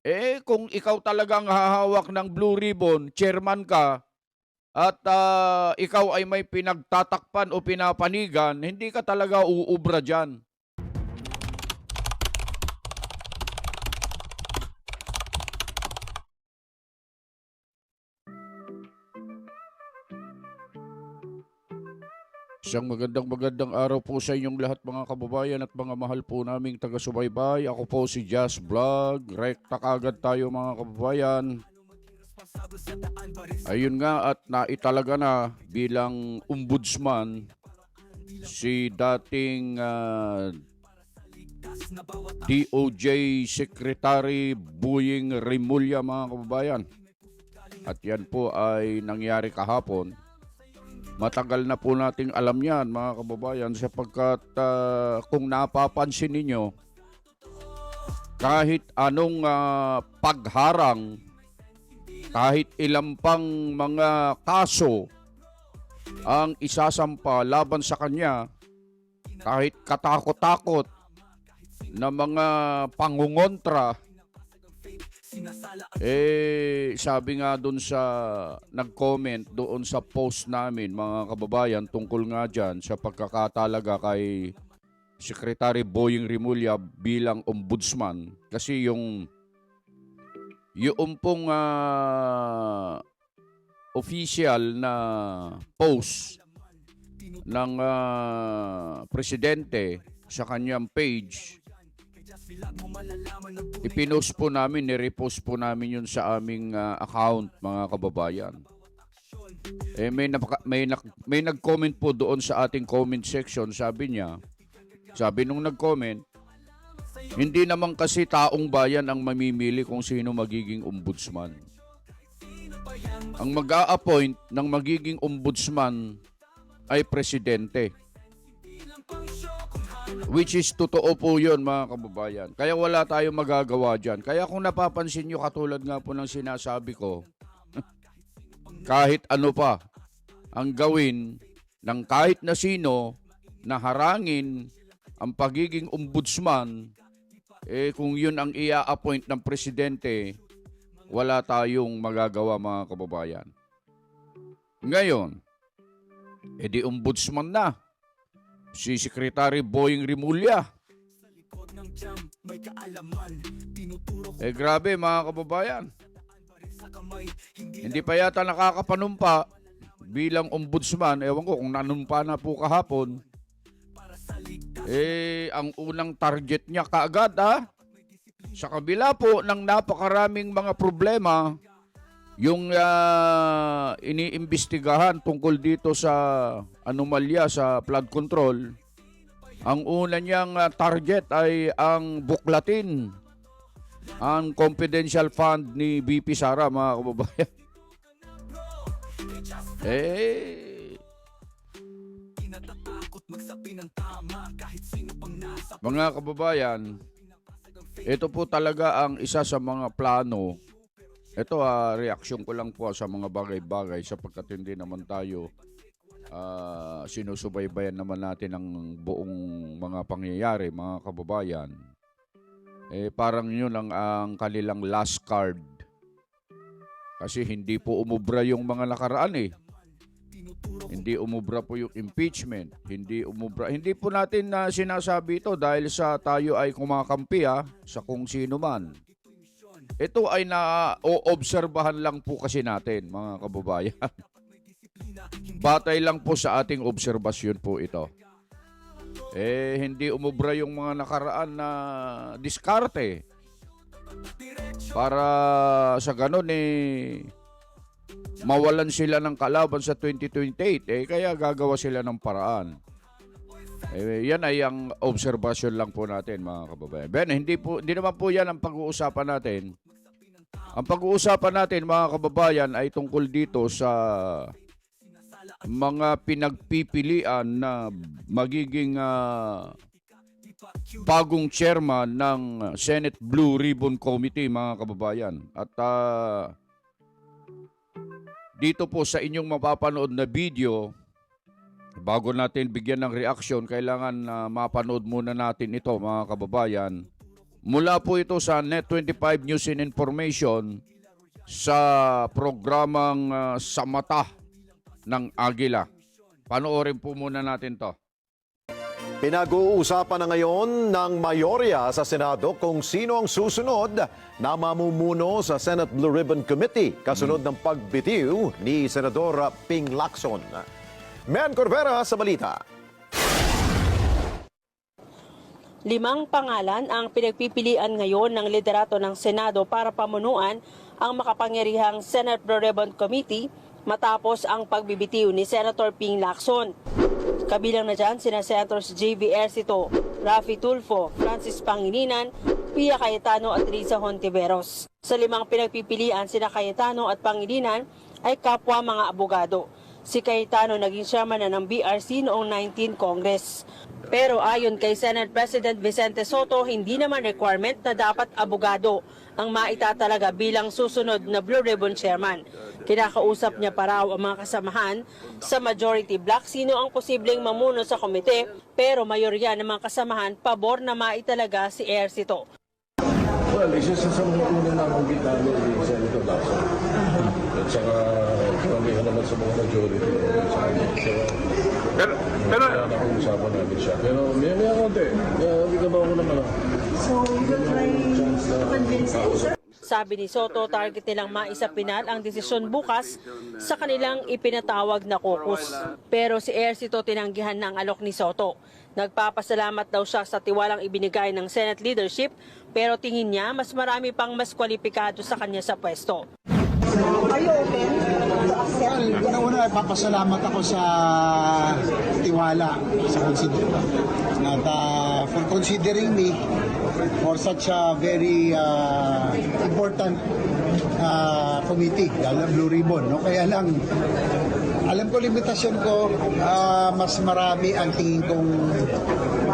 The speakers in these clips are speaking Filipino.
Eh, kung ikaw talagang hahawak ng Blue Ribbon, chairman ka, at ah, ikaw ay may pinagtatakpan o pinapanigan, hindi ka talaga uubra dyan. Isang magandang magandang araw po sa inyong lahat mga kababayan at mga mahal po naming taga-subaybay. Ako po si Jazz Vlog. Rekta kagad tayo mga kababayan. Ayun nga at naitalaga na bilang ombudsman si dating ah, DOJ Secretary Buying Rimulya mga kababayan. At yan po ay nangyari kahapon. Matagal na po nating alam yan mga kababayan sapagkat ah, kung napapansin ninyo kahit anong ah, pagharang kahit ilang pang mga kaso ang isasampa laban sa kanya kahit katakot-takot na mga pangungontra eh sabi nga doon sa nag-comment doon sa post namin mga kababayan tungkol nga dyan sa pagkakatalaga kay Secretary Boying Rimulya bilang ombudsman. Kasi yung yung pong ah, official na post ng ah, presidente sa kanyang page ipinost po namin, nirepost po namin yun sa aming ah, account mga kababayan. Eh may napaka- may nak- may nag-comment po doon sa ating comment section, sabi niya, sabi nung nag-comment, hindi naman kasi taong bayan ang mamimili kung sino magiging ombudsman. Ang mag-a-appoint ng magiging ombudsman ay presidente. Which is totoo po yun mga kababayan. Kaya wala tayong magagawa dyan. Kaya kung napapansin nyo katulad nga po ng sinasabi ko, kahit ano pa ang gawin ng kahit na sino na harangin ang pagiging ombudsman, eh kung yun ang ia-appoint ng presidente, wala tayong magagawa mga kababayan. Ngayon, edi ombudsman na si Secretary Boying Rimulya. Eh grabe mga kababayan. Hindi pa yata nakakapanumpa bilang ombudsman. Ewan ko kung nanumpa na po kahapon. Eh, ang unang target niya kaagad ha. Sa kabila po ng napakaraming mga problema, yung ah, iniimbestigahan tungkol dito sa anomalya sa flood control, ang una niyang ah, target ay ang buklatin ang confidential fund ni BP Sara mga kababayan. Eh, mga kababayan, ito po talaga ang isa sa mga plano ito ah reaksyon ko lang po sa mga bagay-bagay sapagkat hindi naman tayo ah, sinusubaybayan naman natin ang buong mga pangyayari, mga kababayan. Eh parang yun ang, ang kanilang last card. Kasi hindi po umubra yung mga nakaraan eh. Hindi umubra po yung impeachment. Hindi umubra. Hindi po natin na sinasabi ito dahil sa tayo ay kumakampi ah, sa kung sino man. Ito ay na-oobserbahan lang po kasi natin, mga kababayan. Batay lang po sa ating obserbasyon po ito. Eh, hindi umubra yung mga nakaraan na diskarte. Para sa ganun eh, mawalan sila ng kalaban sa 2028. Eh, kaya gagawa sila ng paraan. Eh, yan ay ang obserbasyon lang po natin mga kababayan. Ben, hindi, po, hindi naman po yan ang pag-uusapan natin. Ang pag-uusapan natin mga kababayan ay tungkol dito sa mga pinagpipilian na magiging ah, bagong chairman ng Senate Blue Ribbon Committee mga kababayan. At ah, dito po sa inyong mapapanood na video, bago natin bigyan ng reaksyon, kailangan na mapanood muna natin ito mga kababayan Mula po ito sa Net25 News and Information sa programang ah, Sa Mata ng Agila. Panoorin po muna natin to. Pinag-uusapan na ngayon ng mayorya sa Senado kung sino ang susunod na mamumuno sa Senate Blue Ribbon Committee kasunod ng pagbitiw ni Senador Ping Lacson. Men Corbera sa balita. Limang pangalan ang pinagpipilian ngayon ng liderato ng Senado para pamunuan ang makapangyarihang Senate Blue Ribbon Committee matapos ang pagbibitiw ni Senator Ping Lacson. Kabilang na dyan sina Senators J.V. Ercito, Rafi Tulfo, Francis Pangilinan, Pia Cayetano at Risa Hontiveros. Sa limang pinagpipilian sina Cayetano at Pangilinan ay kapwa mga abogado. Si Cayetano naging chairman na ng BRC noong 19 Congress. Pero ayon kay Senate President Vicente Soto, hindi naman requirement na dapat abogado ang maitatalaga bilang susunod na Blue Ribbon Chairman. Kinakausap niya pa raw ang mga kasamahan sa majority block sino ang posibleng mamuno sa komite pero mayorya ng mga kasamahan pabor na maitalaga si Ercito. Well, isa sa sa mga unang nabanggit namin ni Senator Lacson. At saka karamihan naman sa mga majority. Sa kanya. So, Pero, pero kaya nakuusapan namin siya. Pero may may konti. Uh, hindi ka ba ako naman? So you will try to convince them, sir? Sabi ni Soto, target nilang maisapinal ang desisyon bukas sa kanilang ipinatawag na caucus. Pero si Ercito tinanggihan ng alok ni Soto. Nagpapasalamat daw siya sa tiwalang ibinigay ng Senate leadership pero tingin niya mas marami pang mas kwalipikado sa kanya sa pwesto. Are you open to accept? Well, una-una, papasalamat ako sa tiwala sa consider at uh, for considering me for such a very uh, important uh, committee, lalo Blue Ribbon. No? Kaya lang, alam ko limitasyon ko, uh, mas marami ang tingin kong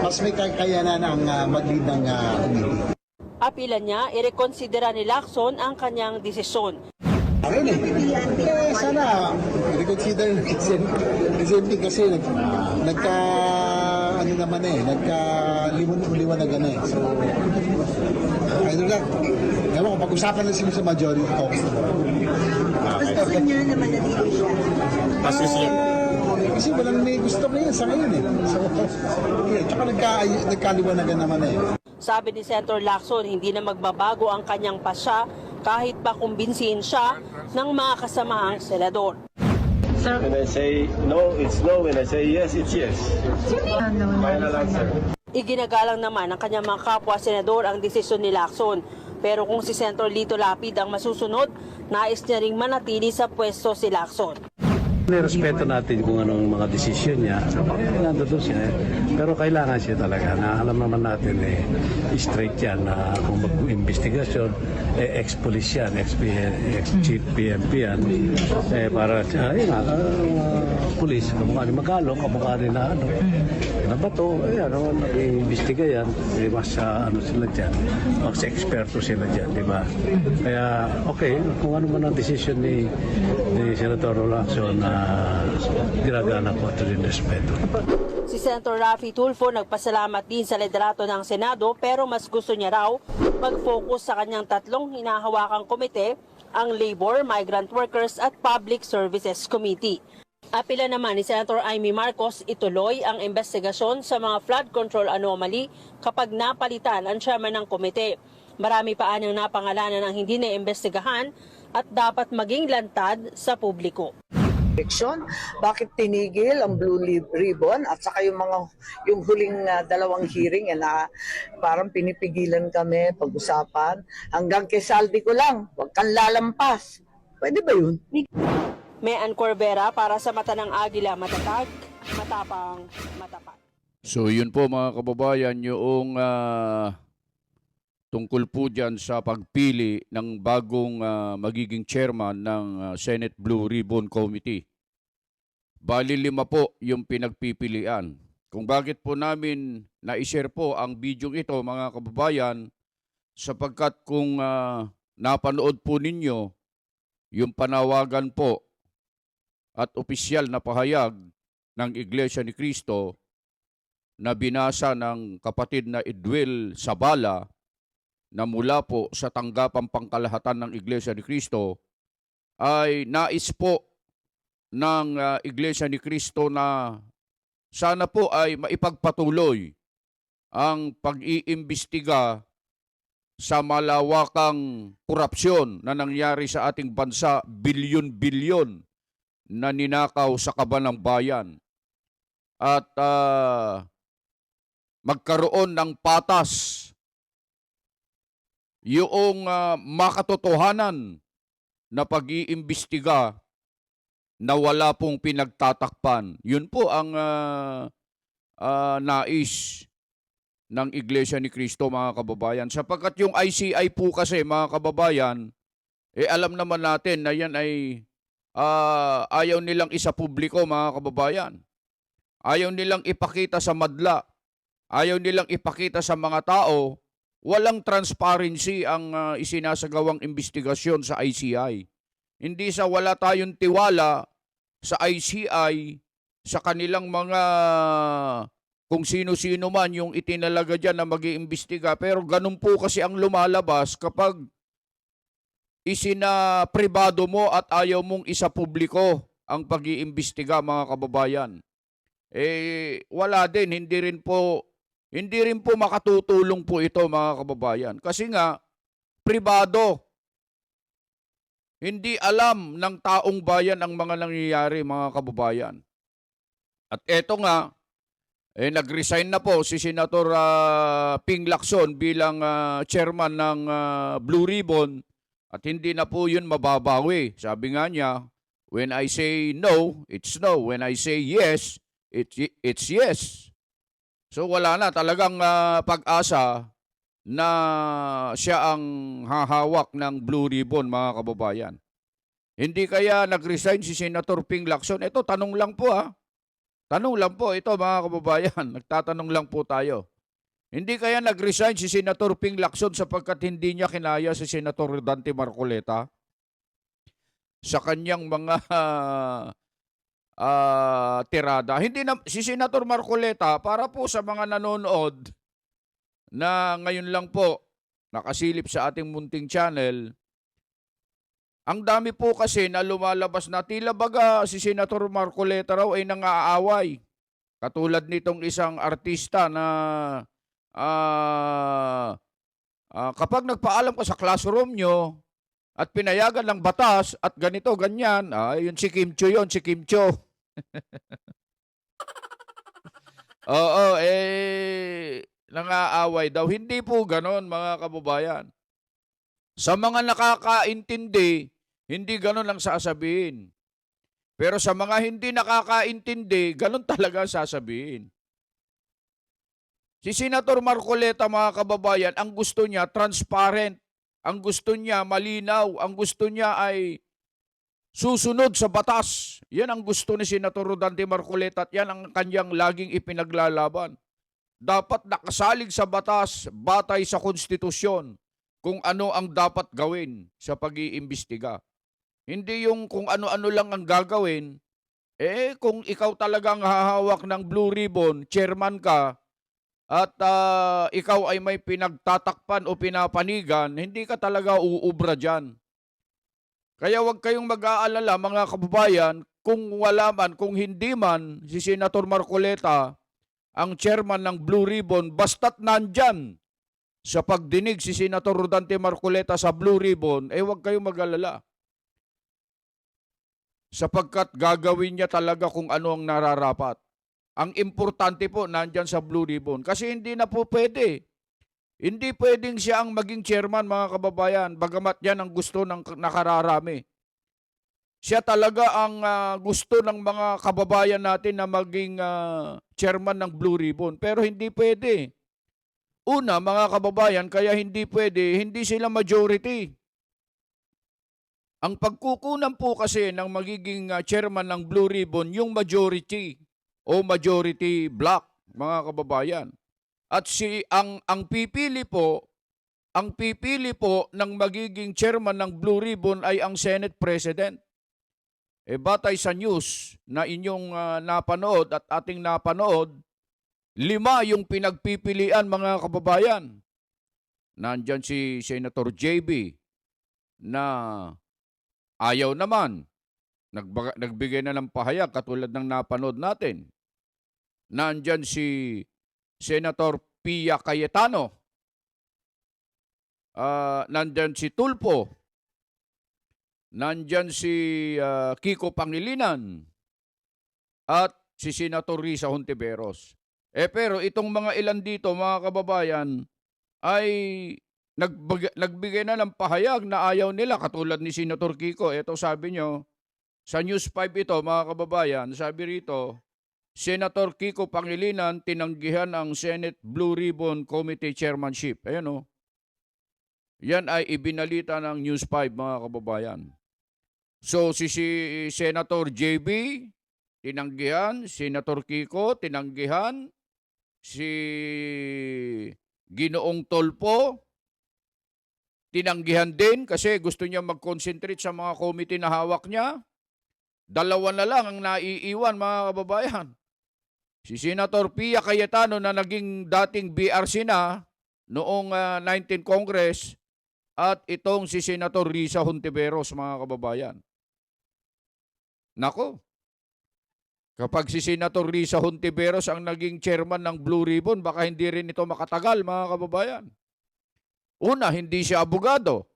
mas may kakayanan ang uh, mag-lead ng uh, committee. Apila niya, irekonsidera ni Lacson ang kanyang desisyon. Ayun eh. Eh, sana reconsider ng SNP kasi nag, nagka ano naman eh, nagka liwan-liwanagan na eh. So, ano lang, ewan ko, pag-usapan na sila sa majority na ba? Gusto niya na manatili siya. Eh, kasi walang may gusto ngayon sa ngayon eh. So, yeah, tsaka nagka, nagkaliwanagan naman eh. Sabi ni Senator Lacson, hindi na magbabago ang kanyang pasya kahit pa kumbinsihin siya ng mga kasamahang senador. When I say no, it's no. When I say yes, it's yes. Final answer. Iginagalang naman ng kanyang mga kapwa senador ang desisyon ni Lacson. Pero kung si Senator Lito Lapid ang masusunod, nais niya ring manatili sa pwesto si Lacson. Respeto natin kung anong mga desisyon niya. Eh, nandun siya. Pero kailangan siya talaga na alam naman natin eh, straight yan na kung mag-investigasyon, eh, ex-police yan, ex-chief PMP yan. Eh, para siya, eh nga, uh, police, kamukha ni Magalo, kamukha ni na ano, na bato, eh, ano, nag-iimbestiga yan. Eh, mas ah, ano sila dyan, mas eksperto sila dyan, di ba? Kaya, okay, kung ano man ang desisyon ni, ni Senator Lacson na ginagana ko ito din respeto. Si Senator Rafi Tulfo nagpasalamat din sa liderato ng Senado pero mas gusto niya raw mag-focus sa kanyang tatlong hinahawakang komite, ang Labor, Migrant Workers at Public Services Committee. Apila naman ni Senator Amy Marcos ituloy ang investigasyon sa mga flood control anomaly kapag napalitan ang chairman ng komite. Marami pa anyang napangalanan ang hindi na-imbestigahan at dapat maging lantad sa publiko. Eleksyon, bakit tinigil ang Blue Ribbon at saka yung mga yung huling ah, dalawang hearing eh, na parang pinipigilan kami pag-usapan hanggang kay saldi ko lang, wag kang lalampas. Pwede ba yun? Mean Corbera para sa mata ng Agila matatag, matapang, matapat. So yun po mga kababayan, yung ah, tungkol po dyan sa pagpili ng bagong ah, magiging chairman ng ah, Senate Blue Ribbon Committee. Bali lima po yung pinagpipilian. Kung bakit po namin na-share po ang video ito mga kababayan, sapagkat kung ah, napanood po ninyo yung panawagan po at opisyal na pahayag ng Iglesia ni Cristo na binasa ng kapatid na Edwil Sabala na mula po sa tanggapang pangkalahatan ng Iglesia ni Cristo ay nais po ng ah, Iglesia ni Cristo na sana po ay maipagpatuloy ang pag-iimbestiga sa malawakang korupsyon na nangyari sa ating bansa, bilyon-bilyon na ninakaw sa kaban ng bayan. At ah, magkaroon ng patas yung ah, makatotohanan na pag-iimbestiga na wala pong pinagtatakpan. Yun po ang ah, ah, nais ng Iglesia ni Cristo mga kababayan. Sapagkat yung ICI po kasi mga kababayan, eh alam naman natin na yan ay ah, ayaw nilang isa publiko mga kababayan. Ayaw nilang ipakita sa madla. Ayaw nilang ipakita sa mga tao. Walang transparency ang ah, isinasagawang investigasyon sa ICI. Hindi sa wala tayong tiwala sa ICI, sa kanilang mga kung sino-sino man yung itinalaga dyan na mag iimbestiga Pero ganun po kasi ang lumalabas kapag isinapribado mo at ayaw mong isa publiko ang pag-iimbestiga mga kababayan. Eh, wala din, hindi rin po, hindi rin po makatutulong po ito mga kababayan. Kasi nga, pribado, hindi alam ng taong bayan ang mga nangyayari mga kababayan. At eto nga, eh, nag-resign na po si Senator ah, Ping Lacson bilang ah, chairman ng ah, Blue Ribbon at hindi na po yun mababawi. Sabi nga niya, when I say no, it's no. When I say yes, it's, it's yes. So wala na talagang ah, pag-asa na siya ang hahawak ng Blue Ribbon, mga kababayan. Hindi kaya nag-resign si Senator Ping Lacson? Ito, tanong lang po ah. Tanong lang po ito mga kababayan, nagtatanong lang po tayo. Hindi kaya nag-resign si Senator Ping Lacson sapagkat hindi niya kinaya si Senator Dante Marcoleta sa kanyang mga ah, tirada. Hindi na si Senator Marcoleta para po sa mga nanonood na ngayon lang po nakasilip sa ating munting channel. Ang dami po kasi na lumalabas na tila baga si Senator Marcoleta raw ay nangaaway. Katulad nitong isang artista na ah, ah, kapag nagpaalam ka sa classroom nyo at pinayagan ng batas at ganito, ganyan, ah, yun si Kim Cho yun, si Kim Cho. Oo, eh, nangaaway daw. Hindi po ganon, mga kababayan. Sa mga nakakaintindi, hindi ganon ang sasabihin. Pero sa mga hindi nakakaintindi, ganon talaga sasabihin. Si Senator Marcoleta, mga kababayan, ang gusto niya transparent. Ang gusto niya malinaw. Ang gusto niya ay susunod sa batas. Yan ang gusto ni Senator Rodante Marcoleta at yan ang kanyang laging ipinaglalaban. Dapat nakasalig sa batas, batay sa konstitusyon, kung ano ang dapat gawin sa pag-iimbestiga. Hindi yung kung ano-ano lang ang gagawin, eh kung ikaw talagang hahawak ng blue ribbon, chairman ka, at ah, ikaw ay may pinagtatakpan o pinapanigan, hindi ka talaga uubra dyan. Kaya huwag kayong mag-aalala mga kababayan kung wala man, kung hindi man si Senator Marcoleta ang chairman ng Blue Ribbon basta't nandyan sa pagdinig si Senator Rodante Marcoleta sa Blue Ribbon, eh huwag kayong mag-alala. Sapagkat gagawin niya talaga kung ano ang nararapat. Ang importante po nandyan sa Blue Ribbon. Kasi hindi na po pwede. Hindi pwedeng siya ang maging chairman mga kababayan, bagamat yan ang gusto ng nakararami. Siya talaga ang ah, gusto ng mga kababayan natin na maging ah, chairman ng Blue Ribbon. Pero hindi pwede. Una, mga kababayan, kaya hindi pwede, hindi sila majority. Ang pagkukunan po kasi ng magiging ah, chairman ng Blue Ribbon, yung majority o majority block, mga kababayan. At si ang ang pipili po, ang pipili po ng magiging chairman ng Blue Ribbon ay ang Senate President. E batay sa news na inyong ah, napanood at ating napanood, lima yung pinagpipilian mga kababayan. Nandyan si Senator JB na ayaw naman. Nagbigay na ng pahayag katulad ng napanood natin. Nandyan si Senator Pia Cayetano. Ah, nandyan si Tulpo. Nandyan si ah, Kiko Pangilinan. At si Senator Risa Hontiveros. Eh pero itong mga ilan dito, mga kababayan, ay nagbag- nagbigay na ng pahayag na ayaw nila katulad ni Senator Kiko. Ito sabi nyo, sa News 5 ito, mga kababayan, sabi rito, Senator Kiko Pangilinan tinanggihan ang Senate Blue Ribbon Committee Chairmanship. Ayan o. Yan ay ibinalita ng News 5, mga kababayan. So, si, si Senator JB, tinanggihan. Senator Kiko, tinanggihan. Si Ginoong Tolpo, tinanggihan din kasi gusto niya mag-concentrate sa mga committee na hawak niya. Dalawa na lang ang naiiwan, mga kababayan. Si Senator Pia Cayetano na naging dating BRC na noong ah, 19 Congress at itong si Senator Risa Hontiveros, mga kababayan. Nako, kapag si Senator Risa Hontiveros ang naging chairman ng Blue Ribbon, baka hindi rin ito makatagal, mga kababayan. Una, hindi siya abogado.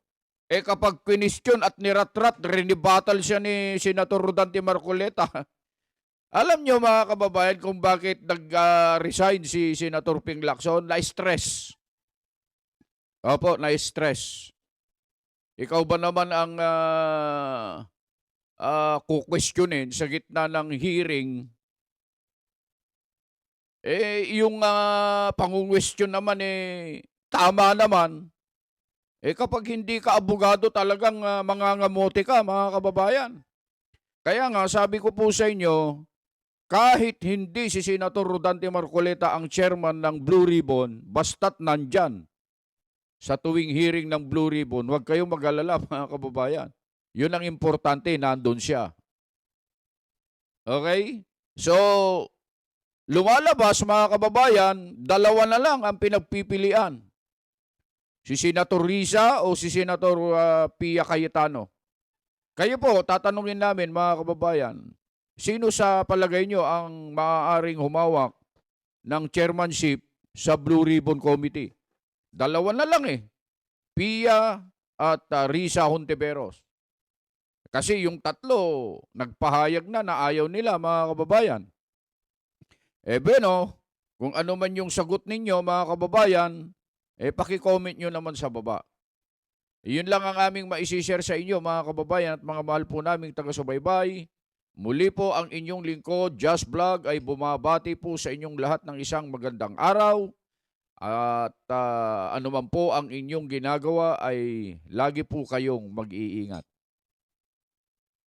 Eh kapag question at niratrat, rinibattle siya ni Senator Rodante Marcoleta. Alam nyo mga kababayan kung bakit nag-resign si Senator Ping Lacson? Na-stress. Opo, na-stress. Ikaw ba naman ang uh, uh, kukwestiyonin sa gitna ng hearing? Eh, yung uh, pangungwestiyon naman eh, tama naman. Eh kapag hindi ka abogado talagang uh, mangangamote ka mga kababayan. Kaya nga sabi ko po sa inyo, kahit hindi si Senator Rodante Marcoleta ang chairman ng Blue Ribbon, basta't nandyan sa tuwing hearing ng Blue Ribbon, huwag kayong mag-alala mga kababayan. Yun ang importante, nandun siya. Okay? So, lumalabas mga kababayan, dalawa na lang ang pinagpipilian. Si Senator Risa o si Senator uh, Pia Cayetano. Kayo po, tatanungin namin mga kababayan, sino sa palagay nyo ang maaaring humawak ng chairmanship sa Blue Ribbon Committee? Dalawa na lang eh. Pia at uh, Risa Hontiveros. Kasi yung tatlo, nagpahayag na na ayaw nila mga kababayan. Eh beno, kung ano man yung sagot ninyo mga kababayan, eh paki-comment nyo naman sa baba. Iyon lang ang aming maisishare sa inyo mga kababayan at mga mahal po naming taga-subaybay. Muli po ang inyong lingkod, Just Vlog, ay bumabati po sa inyong lahat ng isang magandang araw. At uh, anuman po ang inyong ginagawa ay lagi po kayong mag-iingat.